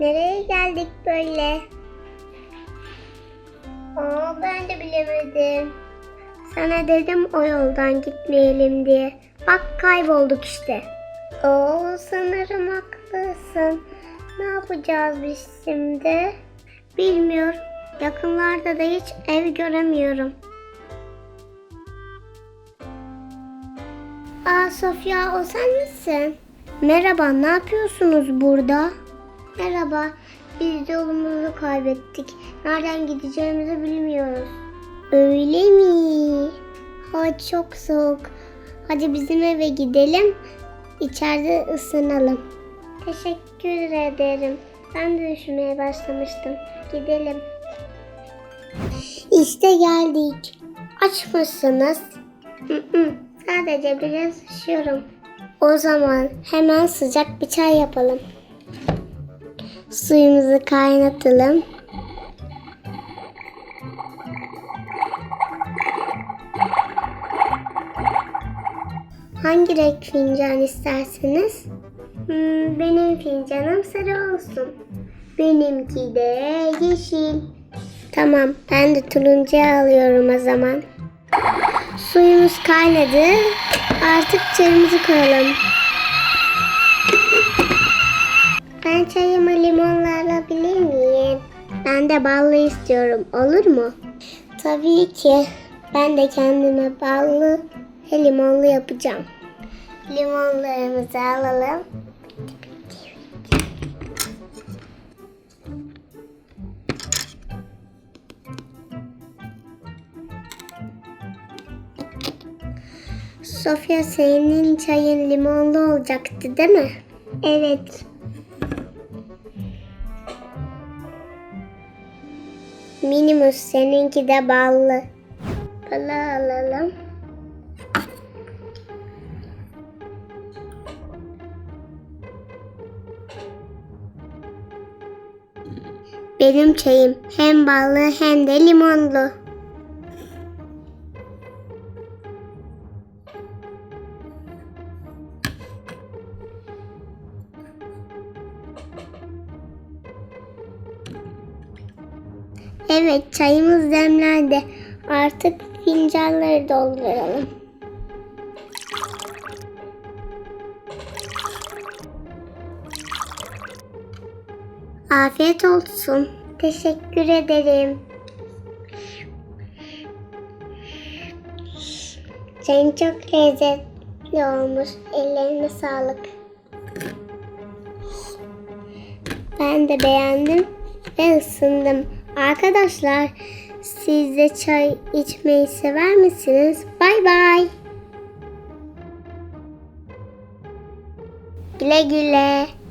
Nereye geldik böyle? Aa ben de bilemedim. Sana dedim o yoldan gitmeyelim diye. Bak kaybolduk işte. Oo sanırım haklısın. Ne yapacağız biz şimdi? Bilmiyorum. Yakınlarda da hiç ev göremiyorum. Aa Sofya o sen misin? Merhaba ne yapıyorsunuz burada? Merhaba biz yolumuzu kaybettik. Nereden gideceğimizi bilmiyoruz. Öyle mi? Hava çok soğuk. Hadi bizim eve gidelim. İçeride ısınalım. Teşekkür ederim. Ben de üşümeye başlamıştım. Gidelim. İşte geldik. Aç mısınız? Sadece biraz üşüyorum. O zaman hemen sıcak bir çay yapalım. Suyumuzu kaynatalım. Hangi renk fincan isterseniz? Hmm, benim fincanım sarı olsun. Benimki de yeşil. Tamam, ben de turuncu alıyorum o zaman. Suyumuz kaynadı. Artık çayımızı koyalım. Ben çayımı limonla alabilir miyim? Ben de ballı istiyorum. Olur mu? Tabii ki. Ben de kendime ballı ve limonlu yapacağım. Limonlarımızı alalım. Sofya senin çayın limonlu olacaktı değil mi? Evet. Minimus seninki de ballı. Balı alalım. Benim çayım hem ballı hem de limonlu. Evet çayımız demlendi. Artık fincanları dolduralım. Afiyet olsun. Teşekkür ederim. Çayın çok lezzetli olmuş. Ellerine sağlık. Ben de beğendim ve ısındım. Arkadaşlar siz de çay içmeyi sever misiniz? Bay bay. Güle güle.